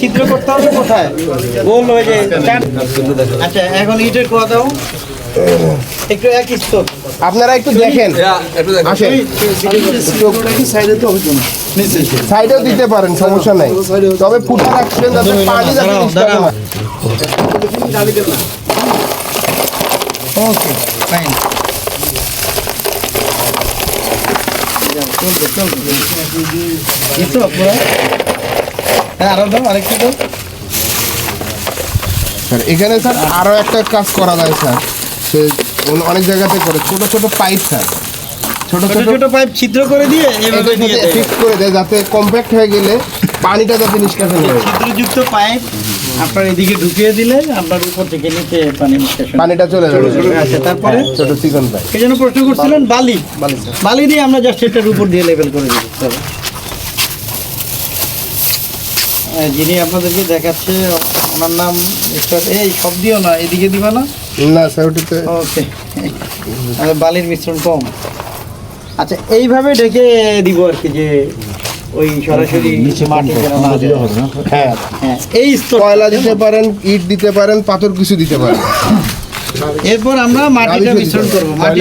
ছিদ্র করতে হবে কোথায়? যায়। আচ্ছা এখন ইটের কোয়া দাও। একটু এক স্তর। আপনারা একটু দেখেন। আসেন। সাইডেও দিতে পারেন সমস্যা নাই। তবে ফুটা রাখবেন যাতে পানি। ওকে ফাইন চলবে চলবে হ্যাঁ আরও দাও আরেকটু দাও। স্যার এখানে স্যার আরও একটা কাজ করা যায় স্যার। সে অনেক জায়গাতে করে ছোট ছোট পাইপ স্যার। ছোট ছোট পাইপ ছিদ্র করে দিয়ে এভাবে দিয়ে। ফিক্স করে দেয় যাতে কম্প্যাক্ট হয়ে গেলে পানিটা যাতে নিষ্কাশন হয় ছিদ্রযুক্ত পাইপ আপনার এদিকে ঢুকিয়ে দিলে আপনার উপর থেকে নিচে পানি নিষ্কাশন পানিটা চলে যাবে। আচ্ছা তারপরে? ছোট চিকন পাইপ। এই জন্য প্রশ্ন করছিলেন বালি। বালি দিয়ে আমরা জাস্ট এটার উপর দিয়ে লেভেল করে দিই যিনি আপনাদেরকে দেখাচ্ছে ওনার নাম এই সব দিও না এদিকে দিবা না? না স্যার ওটিতে ওকে। বালির মিশ্রণ কম। আচ্ছা এইভাবে ঢেকে দিব আর কি যে ওই সরাসরি মাটি। হ্যাঁ। হ্যাঁ এই কয়লা দিতে পারেন ইট দিতে পারেন পাথর কিছু দিতে পারেন। এরপর আমরা মাটিটা মিশ্রণ করব। মাটি.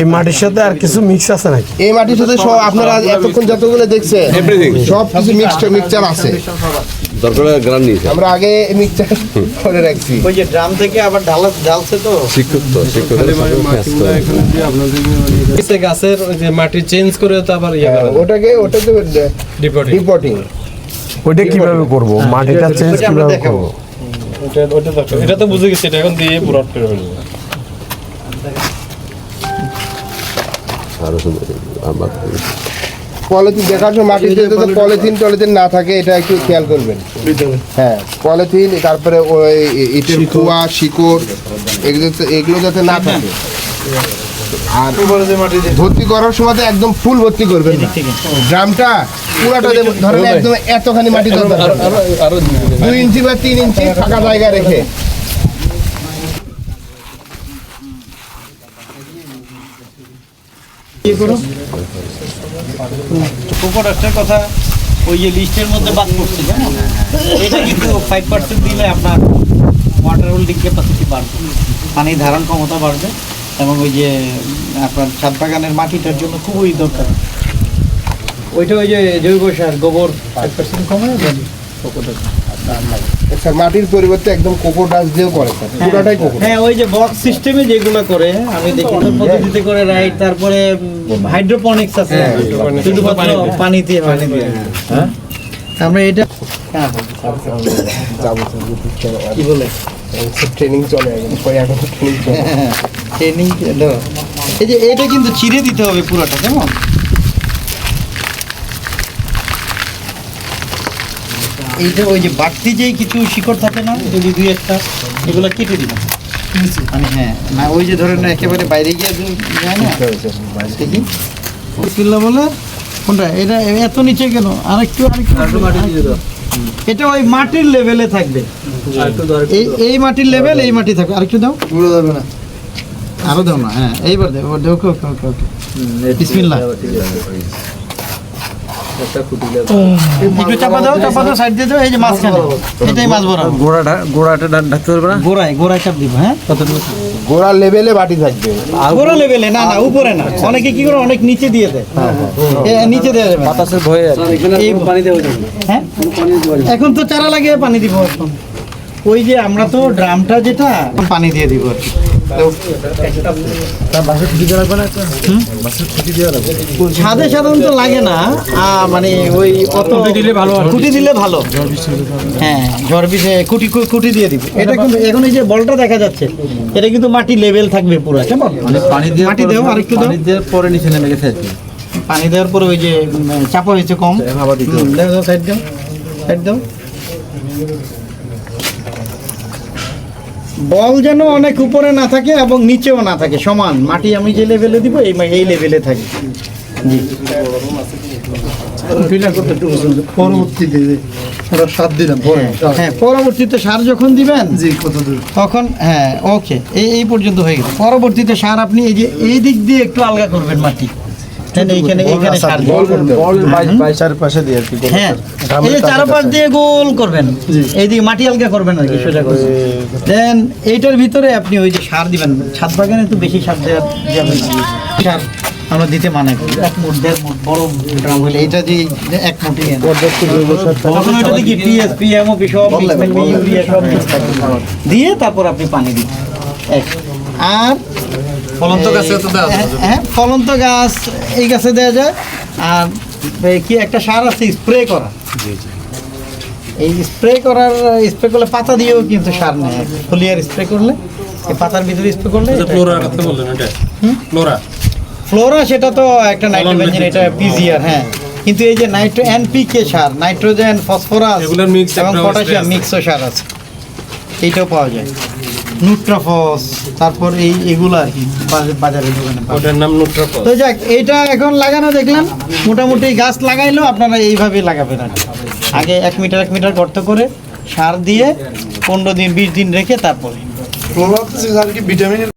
এই মাটির সাথে আর কিছু মিক্স আছে নাকি? এই মাটির সাথে সব আপনারা এতক্ষণ যতগুলো দেখছেন. সব কিছু মিক্সচার মিক্সচার আছে। দরকার হলে গ্রাম নিয়েছে আমরা আগে মিক্সচার করে রাখছি। ওই যে ড্রাম থেকে আবার ঢালা ঢালছে তো। শিক্ষক তো শিক্ষক সে গাছের ওই যে মাটি চেঞ্জ করে তো আবার ইয়ে ওটাকে ওটা তো ডিপোর্টিং রিপোর্টিং ওইটা কীভাবে করব? মাটিটা চেঞ্জ কীভাবে করব? ওটা ওটা এটা তো বুঝে গেছি এটা এখন দিয়ে পুরো করে ফেলব। পলিথিন দেখার সময় মাটিতে যাতে পলিথিন টলিথিন না থাকে এটা একটু খেয়াল করবেন। হ্যাঁ পলিথিন তারপরে ওই ইটের কুয়া শিকড় এগুলো এগুলো যাতে না থাকে। আর ভর্তি করার সময় তো একদম ফুল ভর্তি করবেন না। ড্রামটা পুরাটা ধরেন একদম এতখানি মাটি দুই ইঞ্চি বা তিন ইঞ্চি ফাঁকা জায়গা রেখে। ইয়ে কথা ওই যে লিস্টের মধ্যে বাদ পড়ছে জানো? এটা কিন্তু ফাইভ পার্সেন্ট দিলে আপনার ওয়াটার হোল্ডিং ক্যাপাসিটি বাড়বে পানি ধারণ ক্ষমতা বাড়বে এবং ওই যে আপনার ছাদ বাগানের মাটিটার জন্য খুবই দরকার। ওইটা ওই যে জৈব সার গোবর ফাইভ পার্সেন্ট কমে স্যার মাটির পরিবর্তে একদম কোকো ডাস দিয়েও করে স্যার। পুরোটাই কোকো হ্যাঁ ওই যে বক্স সিস্টেমে যেগুলো করে আমি দেখি তো পদ্ধতিতে করে রাইট তারপরে হাইড্রোপনিক্স আছে। শুধুমাত্র পানিতে হয় হ্যাঁ? আমরা এটা হ্যাঁ কি বলে? ট্রেনিং চলে এখন এখন ট্রেনিং চলে। ট্রেনিং এই যে এটা কিন্তু চিড়ে দিতে হবে পুরোটা কেমন? এইটা ওই যে বাড়তি যেই কিছু শিকড় থাকে না যদি দুই একটা এগুলো কেটে দিবেন। মানে হ্যাঁ না ওই যে ধরেন একেবারে বাইরে গিয়ে যায় না বিসমিল্লাহ বলে কোনটা? এটা এত নিচে কেন? আরেকটু আরেকটু আরেকটু। এটা ওই মাটির লেভেলে থাকবে। এই এই মাটির লেভেল এই মাটি থাকবে। আরেকটু দাও। পুরো যাবে না। আরও দাও না হ্যাঁ এইবার দেবো ওকে ওকে ওকে ওকে। বিসমিল্লাহ। একটু চাপা দাও চাপা দাও সাইড দিয়ে দাও এই যে মাঝখানে। এটাই মাছ বরাবর গোড়াটা গোড়াটা ঢাকতে পারবে না? গোড়ায় গোড়ায় চাপ দিব হ্যাঁ? কতটুকু গোড়া লেভেলে বাটি থাকবে। গোড়া লেভেলে না না উপরে না। অনেকে কি করে অনেক নিচে দিয়ে দেয়। নিচে দেওয়া যাবে বাতাসের ভয়ে আর এই পানি দেওয়া হ্যাঁ? এখন তো চারা লাগিয়ে পানি দিব এখন। ওই যে আমরা তো ড্রামটা যেটা পানি দিয়ে দিব আর কি? ছাদে সাধারণত লাগে না মানে ওই অত দিলে ভালো খুঁটি দিলে ভালো। হ্যাঁ ঝড় কুটি কু- কুটি দিয়ে দিব। এটা কিন্তু এখন এই যে বলটা দেখা যাচ্ছে এটা কিন্তু মাটি লেভেল থাকবে পুরো কেমন? পানি দিয়ে মাটি দাও আরেকটু দাও। পানি দিয়ে পরে নিচে নেমে গেছে পানি দেওয়ার পরে ওই যে চাপা হয়েছে কম। সাইড দাও সাইড দাও। বল যেন অনেক উপরে না থাকে এবং নিচেও না থাকে সমান। মাটি আমি যে লেভেলে দিব এই এই লেভেলে থাকে। জি। পরবর্তীতে ওরা সাত দিলাম হ্যাঁ, হ্যাঁ পরবর্তীতে সার যখন দিবেন জি কত দূর? তখন হ্যাঁ ওকে এই এই পর্যন্ত হয়ে গেছে। পরবর্তীতে সার আপনি এই যে এই দিক দিয়ে একটু আলগা করবেন মাটি। এইখানে এইখানে। চারপাশে দিয়ে আর কি হ্যাঁ এই চারপাশ। দিয়ে গোল করবেন। এইদিকে মাটি হালকা করবেন আর কি। সোজা করবেন দেন এইটার ভিতরে আপনি ওই যে সার দিবেন। ছাদ বাগানে তো বেশি সার দেওয়া যাবে না। সার আমরা দিতে মানা করি এক মুঠ দেড় মুঠ বড় ড্রাম হলে এটা যে এক মুঠি তখন পিএমও সব থাকবে। দিয়ে তারপর আপনি পানি দিন এক। আর ফলন্ত গাছে হ্যাঁ, হ্যাঁ ফলন্ত গাছ এই গাছে দেওয়া যায়। আর কি একটা সার আছে স্প্রে করা। এই স্প্রে করার স্প্রে করলে পাতা দিয়েও কিন্তু সার নেয়। ফলিয়ার স্প্রে করলে এই পাতার ভিতরে স্প্রে করলে কথা বললেন এটা? ফ্লোরা? ফ্লোরা সেটা তো একটা নাইট্রোজেন এটা পিজিআর হ্যাঁ। কিন্তু এই যে নাইট্রো এনপিকে সার নাইট্রোজেন ফসফরাস এবং পটাশিয়াম। মিক্সও সার আছে। এইটাও পাওয়া যায়। নুট্রাফস তারপর এই এগুলো আর কি বাজারে- বাজারে দোকানে ওটার নাম নুট্রাফল তো যাক এইটা এখন লাগানো দেখলাম। মোটামুটি গাছ লাগাইলেও আপনারা এইভাবে লাগাবেন আর আগে এক মিটার এক মিটার গর্ত করে সার দিয়ে পনেরো দিন বিশ দিন রেখে তারপরে। ভিটামিনের